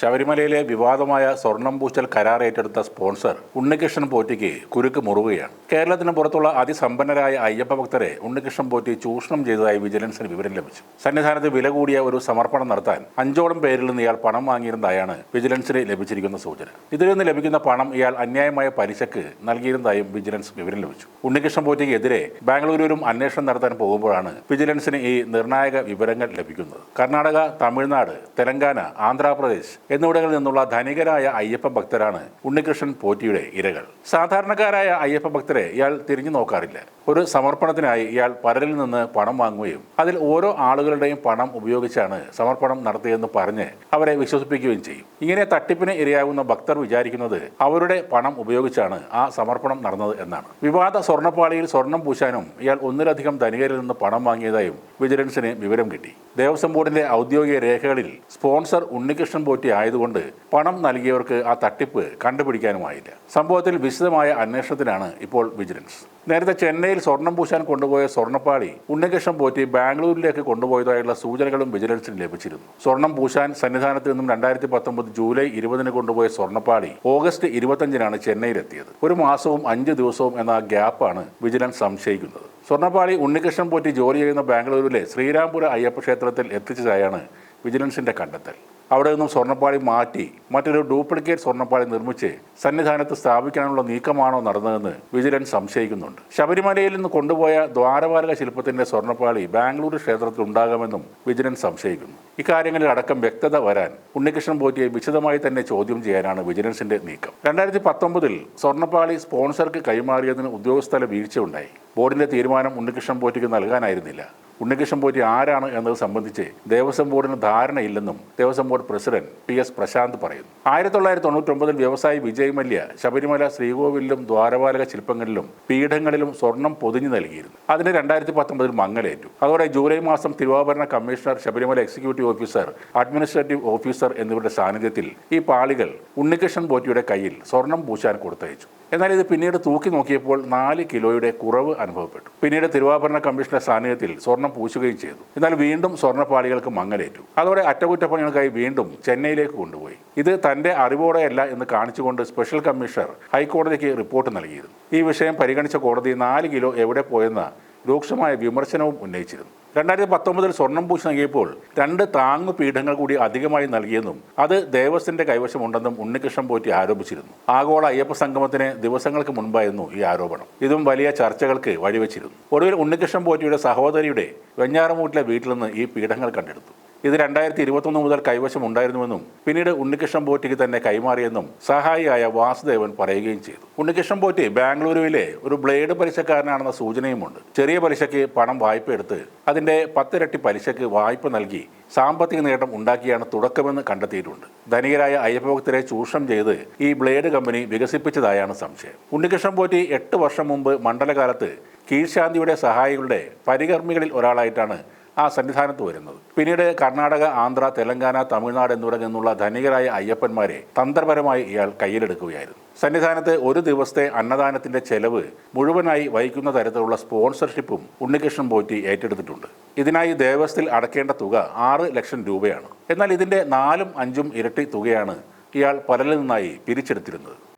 ശബരിമലയിലെ വിവാദമായ സ്വർണം പൂച്ചൽ കരാർ ഏറ്റെടുത്ത സ്പോൺസർ ഉണ്ണികൃഷ്ണൻ പോറ്റിക്ക് കുരുക്ക് മുറുകയാണ് കേരളത്തിന് പുറത്തുള്ള അതിസമ്പന്നരായ അയ്യപ്പ ഭക്തരെ ഉണ്ണികൃഷ്ണൻ പോറ്റി ചൂഷണം ചെയ്തതായി വിജിലൻസിന് വിവരം ലഭിച്ചു. സന്നിധാനത്ത് വില കൂടിയ ഒരു സമർപ്പണം നടത്താൻ അഞ്ചോളം പേരിൽ നിന്ന് ഇയാൾ പണം വാങ്ങിയിരുന്നതായാണ് വിജിലൻസിന് ലഭിച്ചിരിക്കുന്ന സൂചന. ഇതിൽ നിന്ന് ലഭിക്കുന്ന പണം ഇയാൾ അന്യായമായ പലിശക്ക് നൽകിയിരുന്നതായും വിജിലൻസ് വിവരം ലഭിച്ചു. ഉണ്ണികൃഷ്ണൻ പോറ്റിക്കെതിരെ ബാംഗ്ലൂരിലും അന്വേഷണം നടത്താൻ പോകുമ്പോഴാണ് വിജിലൻസിന് ഈ നിർണായക വിവരങ്ങൾ ലഭിക്കുന്നത്. കർണാടക തമിഴ്നാട് തെലങ്കാന ആന്ധ്രാപ്രദേശ് എന്നിവിടങ്ങളിൽ നിന്നുള്ള ധനികരായ അയ്യപ്പ ഭക്തരാണ് ഉണ്ണികൃഷ്ണൻ പോറ്റിയുടെ ഇരകൾ. സാധാരണക്കാരായ അയ്യപ്പ ഭക്തരെ ഇയാൾ തിരിഞ്ഞു നോക്കാറില്ല. ഒരു സമർപ്പണത്തിനായി ഇയാൾ പലരിൽ നിന്ന് പണം വാങ്ങുകയും അതിൽ ഓരോ ആളുകളുടെയും പണം ഉപയോഗിച്ചാണ് സമർപ്പണം നടത്തിയെന്ന് പറഞ്ഞ് അവരെ വിശ്വസിപ്പിക്കുകയും ചെയ്യും. ഇങ്ങനെ തട്ടിപ്പിന് ഇരയാകുന്ന ഭക്തർ വിചാരിക്കുന്നത് അവരുടെ പണം ഉപയോഗിച്ചാണ് ആ സമർപ്പണം നടന്നത് എന്നാണ്. വിവാദ സ്വർണപ്പാളിയിൽ സ്വർണം പൂശാനും ഇയാൾ ഒന്നിലധികം ധനികരിൽ നിന്ന് പണം വാങ്ങിയതായും വിജിലൻസിന് വിവരം കിട്ടി. ദേവസ്വം ബോർഡിന്റെ ഔദ്യോഗിക രേഖകളിൽ സ്പോൺസർ ഉണ്ണികൃഷ്ണൻ പോറ്റി ആയതുകൊണ്ട് പണം നൽകിയവർക്ക് ആ തട്ടിപ്പ് കണ്ടുപിടിക്കാനുമായില്ല. സംഭവത്തിൽ വിശദമായ അന്വേഷണത്തിലാണ് ഇപ്പോൾ വിജിലൻസ്. നേരത്തെ ചെന്നൈയിൽ സ്വർണം പൂശാൻ കൊണ്ടുപോയ സ്വർണപ്പാളി ഉണ്ണികൃഷ്ണൻ പോറ്റി ബാംഗ്ലൂരിലേക്ക് കൊണ്ടുപോയതായുള്ള സൂചനകളും വിജിലൻസിന് ലഭിച്ചിരുന്നു. സ്വർണം പൂശാൻ സന്നിധാനത്ത് നിന്നും രണ്ടായിരത്തി പത്തൊമ്പത് ജൂലൈ ഇരുപതിന് കൊണ്ടുപോയ സ്വർണപ്പാളി ഓഗസ്റ്റ് ഇരുപത്തഞ്ചിനാണ് ചെന്നൈയിലെത്തിയത്. ഒരു മാസവും അഞ്ച് ദിവസവും എന്ന ഗ്യാപ്പാണ് വിജിലൻസ് സംശയിക്കുന്നത്. സ്വർണപ്പാളി ഉണ്ണികൃഷ്ണൻ പോറ്റി ജോലി ചെയ്യുന്ന ബാംഗ്ലൂരിലെ ശ്രീരാംപുര അയ്യപ്പ ക്ഷേത്രത്തിൽ എത്തിച്ചതായാണ് വിജിലൻസിന്റെ കണ്ടെത്തൽ. അവിടെ നിന്നും സ്വർണപ്പാളി മാറ്റി മറ്റൊരു ഡ്യൂപ്ലിക്കേറ്റ് സ്വർണപ്പാളി നിർമ്മിച്ച് സന്നിധാനത്ത് സ്ഥാപിക്കാനുള്ള നീക്കമാണോ നടന്നതെന്ന് വിജിലൻസ് സംശയിക്കുന്നുണ്ട്. ശബരിമലയിൽ നിന്ന് കൊണ്ടുപോയ ദ്വാരപാലക ശില്പത്തിന്റെ സ്വർണപ്പാളി ബാംഗ്ലൂർ ക്ഷേത്രത്തിൽ ഉണ്ടാകാമെന്നും വിജിലൻസ് സംശയിക്കുന്നു. ഇക്കാര്യങ്ങളിൽ അടക്കം വ്യക്തത വരാൻ ഉണ്ണികൃഷ്ണൻ പോറ്റിയെ വിശദമായി തന്നെ ചോദ്യം ചെയ്യാനാണ് വിജിലൻസിന്റെ നീക്കം. രണ്ടായിരത്തി പത്തൊമ്പതിൽ സ്വർണപ്പാളി സ്പോൺസർക്ക് കൈമാറിയതിന് ഉദ്യോഗസ്ഥല വീഴ്ച ഉണ്ടായി ബോർഡിന്റെ തീരുമാനം ഉണ്ണികൃഷ്ണൻ പോറ്റിക്ക് നൽകാനായിരുന്നില്ല. ഉണ്ണികൃഷ്ണൻ പോറ്റി ആരാണ് എന്നത് സംബന്ധിച്ച് ദേവസ്വം ബോർഡിന് ധാരണയില്ലെന്നും Devaswom board president P S Prashanth പറയുന്നു. ആയിരത്തി തൊള്ളായിരത്തി തൊണ്ണൂറ്റൊമ്പതിൽ വ്യവസായി വിജയ് മല്യ ശബരിമല ശ്രീകോവിലിലും ദ്വാരപാലക ശില്പങ്ങളിലും പീഠങ്ങളിലും സ്വർണം പൊതിഞ്ഞു നൽകിയിരുന്നു. അതിന് രണ്ടായിരത്തി പത്തൊമ്പതിൽ മങ്ങലേറ്റു. അതോടെ ജൂലൈ മാസം തിരുവാഭരണ commissioner Sabarimala executive officer administrative officer എന്നിവരുടെ സാന്നിധ്യത്തിൽ ഈ പാളികൾ ഉണ്ണികൃഷ്ണൻ പോറ്റിയുടെ കയ്യിൽ സ്വർണം പൂശാൻ കൊടുത്തയച്ചു. എന്നാൽ ഇത് പിന്നീട് തൂക്കി നോക്കിയപ്പോൾ നാല് കിലോയുടെ കുറവ് അനുഭവപ്പെട്ടു. പിന്നീട് തിരുവാഭരണ കമ്മീഷന്റെ സാന്നിധ്യത്തിൽ സ്വർണം പൂശുകയും ചെയ്തു. എന്നാൽ വീണ്ടും സ്വർണപ്പാളികൾക്ക് മങ്ങലേറ്റു. അതോടെ അറ്റകുറ്റപ്പണികൾക്കായി വീണ്ടും ചെന്നൈയിലേക്ക് കൊണ്ടുപോയി. ഇത് തന്റെ അറിവോടെയല്ല എന്ന് കാണിച്ചുകൊണ്ട് സ്പെഷ്യൽ കമ്മീഷണർ ഹൈക്കോടതിക്ക് റിപ്പോർട്ട് നൽകിയിരുന്നു. ഈ വിഷയം പരിഗണിച്ച കോടതി നാല് കിലോ എവിടെ പോയെന്ന രൂക്ഷമായ വിമർശനവും ഉന്നയിച്ചിരുന്നു. രണ്ടായിരത്തി പത്തൊമ്പതിൽ സ്വർണം പൂശി നൽകിയപ്പോൾ രണ്ട് താങ്ങു പീഠങ്ങൾ കൂടി അധികമായി നൽകിയെന്നും അത് ദേവസ്വന്റെ കൈവശമുണ്ടെന്നും ഉണ്ണികൃഷ്ണൻ പോറ്റി ആരോപിച്ചിരുന്നു. ആഗോള അയ്യപ്പ സംഗമത്തിന് ദിവസങ്ങൾക്ക് മുൻപായിരുന്നു ഈ ആരോപണം. ഇതും വലിയ ചർച്ചകൾക്ക് വഴിവെച്ചിരുന്നു. ഒടുവിൽ ഉണ്ണികൃഷ്ണൻ പോറ്റിയുടെ സഹോദരിയുടെ വെഞ്ഞാറമൂട്ടിലെ വീട്ടിൽ നിന്ന് ഈ പീഠങ്ങൾ കണ്ടെടുത്തു. ഇത് രണ്ടായിരത്തി ഇരുപത്തൊന്ന് മുതൽ കൈവശം ഉണ്ടായിരുന്നുവെന്നും പിന്നീട് ഉണ്ണികൃഷ്ണൻ പോറ്റിക്ക് തന്നെ കൈമാറിയെന്നും സഹായിയായ വാസുദേവൻ പറയുകയും ചെയ്തു. ഉണ്ണികൃഷ്ണൻ പോറ്റി ബാംഗ്ലൂരുവിലെ ഒരു ബ്ലേഡ് പലിശക്കാരനാണെന്ന സൂചനയുമുണ്ട്. ചെറിയ പലിശയ്ക്ക് പണം വായ്പ എടുത്ത് അതിന്റെ പത്തിരട്ടി പലിശയ്ക്ക് വായ്പ നൽകി സാമ്പത്തിക നേട്ടം ഉണ്ടാക്കിയാണ് തുടക്കമെന്ന് കണ്ടെത്തിയിട്ടുണ്ട്. ധനികരായ അയ്യപ്പഭക്തരെ ചൂഷണം ചെയ്ത് ഈ ബ്ലേഡ് കമ്പനി വികസിപ്പിച്ചതായാണ് സംശയം. ഉണ്ണികൃഷ്ണൻ പോറ്റി എട്ട് വർഷം മുമ്പ് മണ്ഡലകാലത്ത് കീഴ്ശാന്തിയുടെ സഹായികളുടെ പരികർമ്മികളിൽ ഒരാളായിട്ടാണ് ആ സന്നിധാനത്ത് വരുന്നത്. പിന്നീട് കർണാടക ആന്ധ്ര തെലങ്കാന തമിഴ്നാട് എന്നിവിടങ്ങളിൽ നിന്നുള്ള ധനികരായ അയ്യപ്പന്മാരെ തന്ത്രപരമായി ഇയാൾ കയ്യിലെടുക്കുകയായിരുന്നു. സന്നിധാനത്ത് ഒരു ദിവസത്തെ അന്നദാനത്തിന്റെ ചെലവ് മുഴുവനായി വഹിക്കുന്ന തരത്തിലുള്ള സ്പോൺസർഷിപ്പും ഉണ്ണികൃഷ്ണൻ പോറ്റി ഏറ്റെടുത്തിട്ടുണ്ട്. ഇതിനായി ദേവസ്ഥയിൽ അടക്കേണ്ട തുക ആറ് ലക്ഷം രൂപയാണ്. എന്നാൽ ഇതിന്റെ നാലും അഞ്ചും ഇരട്ടി തുകയാണ് ഇയാൾ പലരിൽ നിന്നായി പിരിച്ചെടുത്തിരുന്നത്.